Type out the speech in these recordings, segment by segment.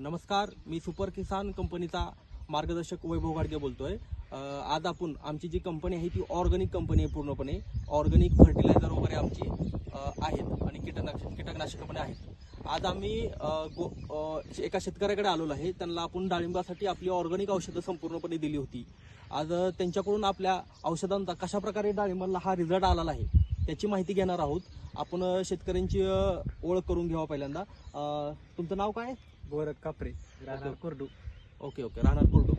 नमस्कार मी सुपर किसान कंपनीचा मार्गदर्शक वैभव गाडगे बोलतोय. आज आपण आमची जी कंपनी आहे ती ऑर्गॅनिक कंपनी आहे पूर्णपणे. ऑर्गॅनिक फर्टिलायझर वगैरे आमची आहेत आणि कीटकनाशक कीटकनाशक पण आहेत. आज आम्ही गो एका शेतकऱ्याकडे आलेलो आहे. त्यांना आपण डाळिंबासाठी आपली ऑर्गॅनिक औषधं संपूर्णपणे दिली होती. आज त्यांच्याकडून आपल्या औषधांचा कशा प्रकारे डाळिंबाला हा रिझल्ट आलेला आहे त्याची माहिती घेणार आहोत. आपण शेतकऱ्यांची ओळख करून घ्यावा पहिल्यांदा. तुमचं नाव काय? गोरख कापरे राहणार. कोरडू ओके ओके राहणार कुर्डू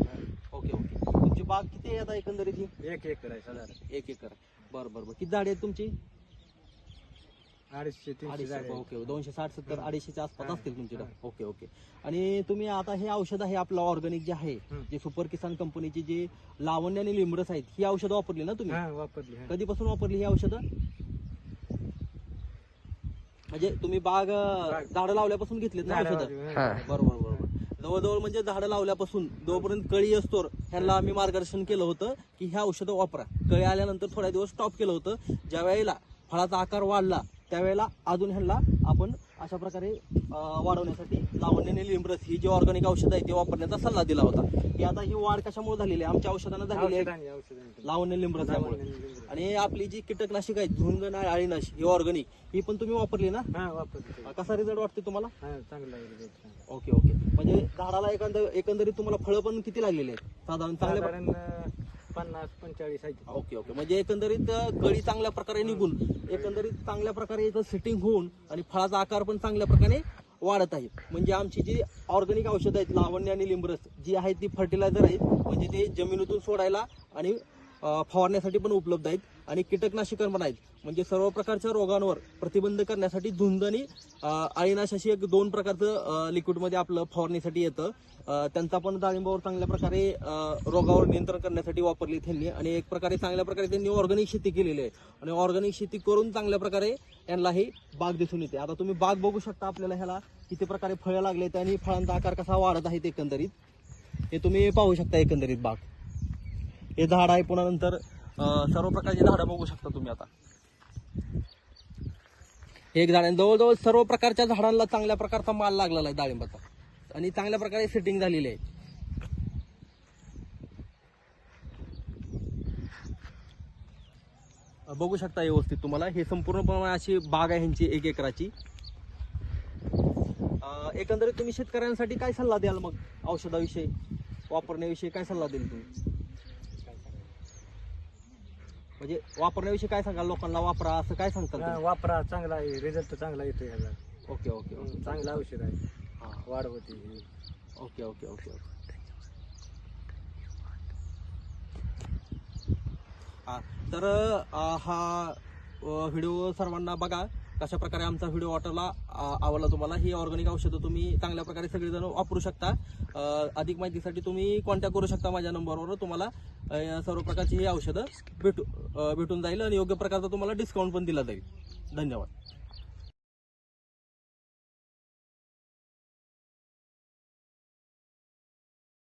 ओके ओके तुमची बाग किती आहे आता एकंदरीत ही एक एकर आहे साधारण एक एकर बरं बरं बरं किती झाडे आहेत तुमची अडीचशे तीनशे अडीचशे आहेत. ओके दोनशे साठ सत्तर. अडीचशेच्या आसपास हा. असतील तुमचे हा. ओके ओके आणि तुम्ही आता हे औषध आहे आपलं ऑर्गॅनिक जे आहे. जे सुपर किसान कंपनीची जी लावण्य आणि लिमरस आहेत ही औषधं वापरली ना तुम्ही हा वापरली हा. कधीपासून वापरली ही औषधं म्हणजे तुम्ही बाग. झाडं लावल्यापासून घेतलीत ना औषधं हा. बरोबर बरोबर जवळजवळ म्हणजे झाडं लावल्यापासून जोपर्यंत कळी असतोर ह्यांना आम्ही मार्गदर्शन केलं होतं की ह्या औषधं वापरा कळी आल्यानंतर थोड्या दिवस स्टॉप केलं होतं ज्या वेळेला फळाचा आकार वाढला त्यावेळेला अजून ह्यांना आपण अशा प्रकारे वाढवण्यासाठी लावण्याने लिंब्रस ही जी ऑर्गॅनिक औषध आहे ते वापरण्याचा सल्ला दिला होता. की आता ही वाढ कशामुळे झालेली आहे? आमच्या औषधानं झालेली आहे लावण्य लिंब्रस यामुळे लावण्याने- आणि आपली जी कीटकनाशक आहेत झुंगण आळीनाश ही ऑर्गॅनिक ही पण तुम्ही वापरली ना? हा कसा रिझल्ट वाटते तुम्हाला? चांगला आहे. Okay okay. म्हणजे झाडाला एकंदर एकंदरीत तुम्हाला फळं पण किती लागलेली आहेत? साधारण चांगल्या पन्नास पंचेचाळीस आहे ओके ओके. म्हणजे एकंदरीत गळी कळी चांगल्या प्रकारे निघून एकंदरीत चांगल्या प्रकारे याचं सिटिंग होऊन आणि फळाचा आकार पण चांगल्या प्रकारे वाढत आहे. म्हणजे आमची जी ऑर्गॅनिक औषधं आहेत लावण्य आणि लिंबरस जी आहेत ती फर्टिलायझर आहेत. म्हणजे ते जमिनीतून सोडायला आणि फवारण्यासाठी पण उपलब्ध आहेत आणि कीटकनाशकं पण आहेत. म्हणजे सर्व प्रकारच्या रोगांवर प्रतिबंध करण्यासाठी झुंज आणि अं, आळीनाश अशी एक दोन प्रकारचं लिक्विडमध्ये आपलं फवारणीसाठी येतं. त्यांचा पण डाळिंबावर चांगल्या प्रकारे रोगावर नियंत्रण करण्यासाठी वापरली त्यांनी. आणि एक प्रकारे चांगल्या प्रकारे त्यांनी ऑर्गॅनिक शेती केलेली आहे. आणि ऑर्गॅनिक शेती करून चांगल्या प्रकारे यांना ही बाग दिसून येते. आता तुम्ही बाग बघू शकता आपल्याला ह्याला किती प्रकारे फळं लागलेत आणि फळांचा आकार कसा वाढत आहे एकंदरीत. हे तुम्ही पाहू शकता एकंदरीत बाग. हे झाड आहे. पुन्हा नंतर सर्व प्रकारची झाडं बघू शकता तुम्ही आता. एक झाड जवळजवळ सर्व प्रकारच्या झाडांना चांगल्या प्रकारचा माल लागलेला आहे डाळिंबाचा. आणि चांगल्या प्रकारे सेटिंग झालेली आहे. बघू शकता व्यवस्थित तुम्हाला. हे संपूर्णपणे अशी बाग आहे ह्यांची एक एकराची. एकंदरीत तुम्ही शेतकऱ्यांसाठी काय सल्ला द्याल मग? औषधाविषयी वापरण्याविषयी काय सल्ला देईल तुम्ही? म्हणजे वापरण्याविषयी काय सांगाल? लोकांना वापरा असं काय सांगताल हा, तुम्ही? वापरा चांगला आहे रिझल्ट चांगला येतो ह्याला ओके ओके ओके. चांगलं औषध आहे. हा. वाढ होती ओके ओके ओके ओके. हा तर अं, हा व्हिडिओ सर्वांना बघा. कशा प्रकारे आमचा व्हिडिओ वाटला आवडला तुम्हाला ही ऑर्गॅनिक औषधं तुम्ही चांगल्या प्रकारे सगळेजण वापरू शकता. अधिक माहितीसाठी तुम्ही कॉन्टॅक्ट करू शकता माझ्या नंबरवर. तुम्हाला सर्व प्रकारची ही औषधं भेटू भेटून जाईल आणि योग्य प्रकारचा तुम्हाला डिस्काउंट पण दिला जाईल. धन्यवाद.